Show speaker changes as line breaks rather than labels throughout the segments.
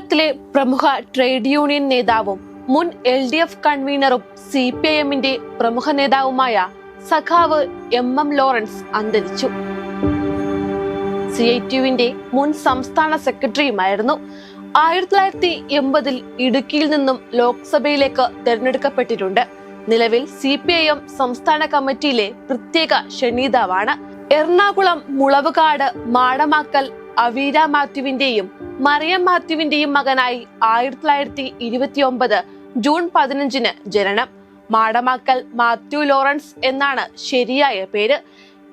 കേരളത്തിലെ പ്രമുഖ trade union നേതാവും മുൻ എൽ ഡി എഫ് കൺവീനറും സി പി ഐ എമ്മിന്റെ പ്രമുഖ നേതാവുമായ സഖാവ് എം എം ലോറൻസ് അന്തരിച്ചു. സി ഐ ടിയുവിന്റെ മുൻ സംസ്ഥാന സെക്രട്ടറിയുമായിരുന്നു. ആയിരത്തി തൊള്ളായിരത്തി എൺപതിൽ ഇടുക്കിയിൽ നിന്നും ലോക്സഭയിലേക്ക് തെരഞ്ഞെടുക്കപ്പെട്ടിട്ടുണ്ട്. നിലവിൽ സി പി ഐ എം സംസ്ഥാന കമ്മിറ്റിയിലെ പ്രത്യേക ക്ഷണീതാവാണ് എറണാകുളം മുളവുകാട് മാടമാക്കൽ അവീര മാത്യുവിന്റെയും മറിയം മാത്യുവിന്റെയും മകനായി ആയിരത്തി തൊള്ളായിരത്തി ഇരുപത്തി ഒമ്പത് ജൂൺ പതിനഞ്ചിന് ജനനം. മാടമാക്കൽ മാത്യു ലോറൻസ് എന്നാണ് ശരിയായ പേര്.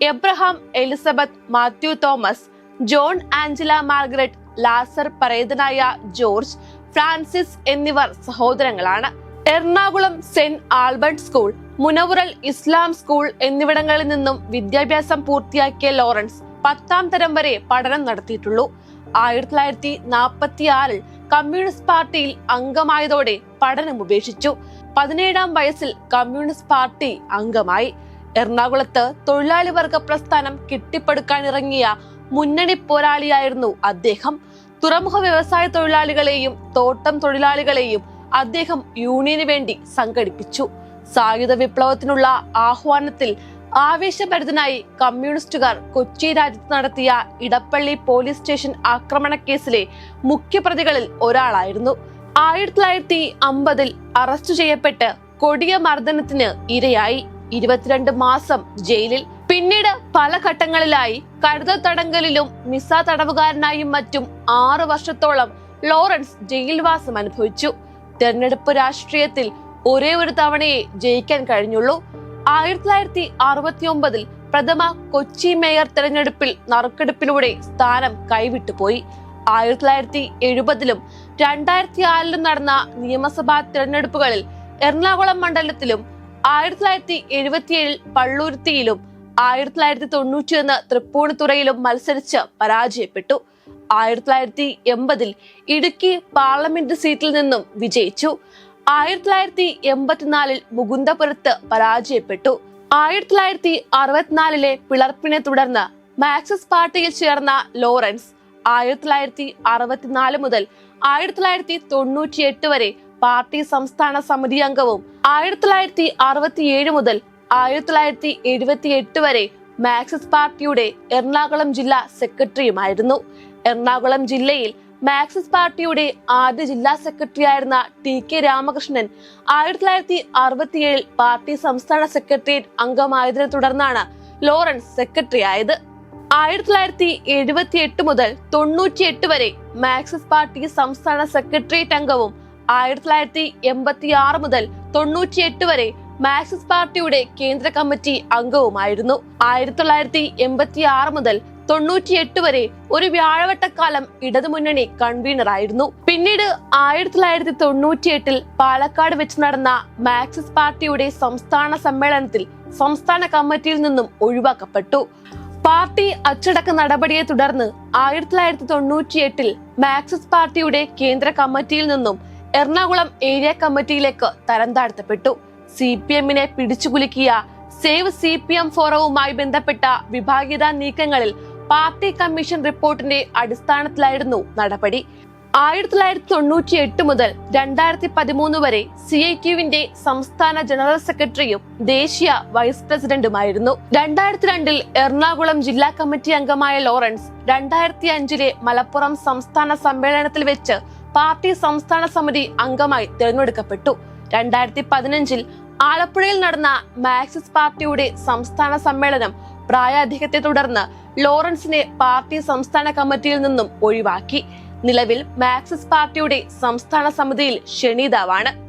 Abraham Elizabeth Mathew Thomas John Angela Margaret Lazar പരേതനായ ജോർജ് ഫ്രാൻസിസ് എന്നിവർ സഹോദരങ്ങളാണ്. Ernakulam saint Albert school Munavvarul Islam school എന്നിവിടങ്ങളിൽ നിന്നും വിദ്യാഭ്യാസം പൂർത്തിയാക്കിയ ലോറൻസ് പത്താം തരം വരെ പഠനം നടത്തിയിട്ടുള്ളൂ. ആയിരത്തി തൊള്ളായിരത്തി നാൽപ്പത്തി ആറിൽ കമ്മ്യൂണിസ്റ്റ് പാർട്ടിയിൽ അംഗമായതോടെ പഠനം ഉപേക്ഷിച്ചു. പതിനേഴാം വയസ്സിൽ കമ്മ്യൂണിസ്റ്റ് പാർട്ടി അംഗമായി. എറണാകുളത്ത് തൊഴിലാളി വർഗ പ്രസ്ഥാനം കെട്ടിപ്പടുക്കാനിറങ്ങിയ മുന്നണി പോരാളിയായിരുന്നു അദ്ദേഹം. തുറമുഖ വ്യവസായ തൊഴിലാളികളെയും തോട്ടം തൊഴിലാളികളെയും അദ്ദേഹം യൂണിയന് വേണ്ടി സംഘടിപ്പിച്ചു. സായുധ വിപ്ലവത്തിനുള്ള ആഹ്വാനത്തിൽ ആവേശഭരിതനായി കമ്മ്യൂണിസ്റ്റുകാർ കൊച്ചി രാജ്യത്ത് നടത്തിയ ഇടപ്പള്ളി പോലീസ് സ്റ്റേഷൻ ആക്രമണ കേസിലെ മുഖ്യപ്രതികളിൽ ഒരാളായിരുന്നു. ആയിരത്തി തൊള്ളായിരത്തി അമ്പതിൽ അറസ്റ്റ് ചെയ്യപ്പെട്ട് കൊടിയ മർദ്ദനത്തിന് ഇരയായി. ഇരുപത്തിരണ്ട് മാസം ജയിലിൽ. പിന്നീട് പല ഘട്ടങ്ങളിലായി കരുതൽ തടങ്കലിലും മിസ തടവുകാരനായും മറ്റും ആറു വർഷത്തോളം ലോറൻസ് ജയിൽവാസം അനുഭവിച്ചു. തെരഞ്ഞെടുപ്പ് രാഷ്ട്രീയത്തിൽ ഒരേ ഒരു തവണയെ ജയിക്കാൻ കഴിഞ്ഞുള്ളൂ. ആയിരത്തി തൊള്ളായിരത്തി അറുപത്തി ഒമ്പതിൽ പ്രഥമ കൊച്ചി മേയർ തെരഞ്ഞെടുപ്പിൽ നറുക്കെടുപ്പിലൂടെ സ്ഥാനം കൈവിട്ടുപോയി. ആയിരത്തി തൊള്ളായിരത്തി എഴുപതിലും രണ്ടായിരത്തി ആറിലും നടന്ന നിയമസഭാ തിരഞ്ഞെടുപ്പുകളിൽ എറണാകുളം മണ്ഡലത്തിലും ആയിരത്തി തൊള്ളായിരത്തി എഴുപത്തിയേഴിൽ പള്ളൂരുത്തിയിലും ആയിരത്തി തൊള്ളായിരത്തി തൊണ്ണൂറ്റി ഒന്ന് തൃപ്പൂണിത്തുറയിലും മത്സരിച്ച് പരാജയപ്പെട്ടു. ആയിരത്തി തൊള്ളായിരത്തി എൺപതിൽ ഇടുക്കി പാർലമെന്റ് സീറ്റിൽ നിന്നും വിജയിച്ചു. ആയിരത്തി തൊള്ളായിരത്തി എൺപത്തിനാലിൽ മുകുന്ദപുരത്ത് പരാജയപ്പെട്ടു. ആയിരത്തി തൊള്ളായിരത്തി അറുപത്തിനാലിലെ പിളർപ്പിനെ തുടർന്ന് മാക്സിസ് പാർട്ടിയിൽ ചേർന്ന ലോറൻസ് ആയിരത്തി തൊള്ളായിരത്തി അറുപത്തിനാല് മുതൽ ആയിരത്തി തൊള്ളായിരത്തി തൊണ്ണൂറ്റി എട്ട് വരെ പാർട്ടി സംസ്ഥാന സമിതി അംഗവും ആയിരത്തി തൊള്ളായിരത്തി അറുപത്തിയേഴ് മുതൽ ആയിരത്തി തൊള്ളായിരത്തി എഴുപത്തി എട്ട് വരെ മാക്സിസ് പാർട്ടിയുടെ എറണാകുളം ജില്ലാ സെക്രട്ടറിയുമായിരുന്നു. എറണാകുളം ജില്ലയിൽ മാർക്സിസ്റ്റ് പാർട്ടിയുടെ ആദ്യ ജില്ലാ സെക്രട്ടറി ആയിരുന്ന ടി കെ രാമകൃഷ്ണൻ ആയിരത്തി തൊള്ളായിരത്തി അറുപത്തിയേഴിൽ പാർട്ടി സംസ്ഥാന സെക്രട്ടേറിയറ്റ് അംഗമായതിനെ തുടർന്നാണ് ലോറൻസ് സെക്രട്ടറി ആയത്. ആയിരത്തി തൊള്ളായിരത്തി എഴുപത്തി എട്ട് മുതൽ തൊണ്ണൂറ്റി എട്ട് വരെ മാർക്സിസ്റ്റ് പാർട്ടി സംസ്ഥാന സെക്രട്ടേറിയറ്റ് അംഗവും ആയിരത്തി തൊള്ളായിരത്തി എൺപത്തി ആറ് മുതൽ തൊണ്ണൂറ്റി എട്ട് വരെ മാർക്സിസ്റ്റ് പാർട്ടിയുടെ കേന്ദ്ര കമ്മിറ്റി അംഗവുമായിരുന്നു. ആയിരത്തി തൊള്ളായിരത്തി എൺപത്തി ആറ് മുതൽ തൊണ്ണൂറ്റിയെട്ട് വരെ ഒരു വ്യാഴവട്ടക്കാലം ഇടതുമുന്നണി കൺവീനറായിരുന്നു. പിന്നീട് ആയിരത്തി തൊള്ളായിരത്തി തൊണ്ണൂറ്റിയെട്ടിൽ പാലക്കാട് വെച്ച് നടന്ന മാർക്സിസ്റ്റ് പാർട്ടിയുടെ സംസ്ഥാന സമ്മേളനത്തിൽ സംസ്ഥാന കമ്മിറ്റിയിൽ നിന്നും ഒഴിവാക്കപ്പെട്ടു. പാർട്ടി അച്ചടക്ക നടപടിയെ തുടർന്ന് ആയിരത്തി തൊള്ളായിരത്തി തൊണ്ണൂറ്റിയെട്ടിൽ മാർക്സിസ്റ്റ് പാർട്ടിയുടെ കേന്ദ്ര കമ്മിറ്റിയിൽ നിന്നും എറണാകുളം ഏരിയ കമ്മിറ്റിയിലേക്ക് തരം താഴ്ത്തപ്പെട്ടു സി പി എമ്മിനെ പിടിച്ചുകുലുക്കിയ സേവ് സി പി എം ഫോറവുമായി ബന്ധപ്പെട്ട വിഭാഗീയത നീക്കങ്ങളിൽ പാർട്ടി കമ്മീഷൻ റിപ്പോർട്ടിന്റെ അടിസ്ഥാനത്തിലായിരുന്നു നടപടി. ആയിരത്തി തൊള്ളായിരത്തി തൊണ്ണൂറ്റി എട്ട് മുതൽ രണ്ടായിരത്തി പതിമൂന്ന് വരെ സി ഐ ടിയുവിന്റെ സംസ്ഥാന ജനറൽ സെക്രട്ടറിയും ദേശീയ വൈസ് പ്രസിഡന്റുമായിരുന്നു. രണ്ടായിരത്തി രണ്ടിൽ എറണാകുളം ജില്ലാ കമ്മിറ്റി അംഗമായ ലോറൻസ് രണ്ടായിരത്തി അഞ്ചിലെ മലപ്പുറം സംസ്ഥാന സമ്മേളനത്തിൽ വെച്ച് പാർട്ടി സംസ്ഥാന സമിതി അംഗമായി തിരഞ്ഞെടുക്കപ്പെട്ടു. രണ്ടായിരത്തി പതിനഞ്ചിൽ ആലപ്പുഴയിൽ നടന്ന മാക്സിസ് പാർട്ടിയുടെ സംസ്ഥാന സമ്മേളനം പ്രായാധിക്യത്തെ തുടർന്ന് ലോറൻസിനെ പാർട്ടി സംസ്ഥാന കമ്മിറ്റിയിൽ നിന്നും ഒഴിവാക്കി. നിലവിൽ മാക്സിസ് പാർട്ടിയുടെ സംസ്ഥാന സമിതിയിൽ ക്ഷണീതാവാണ്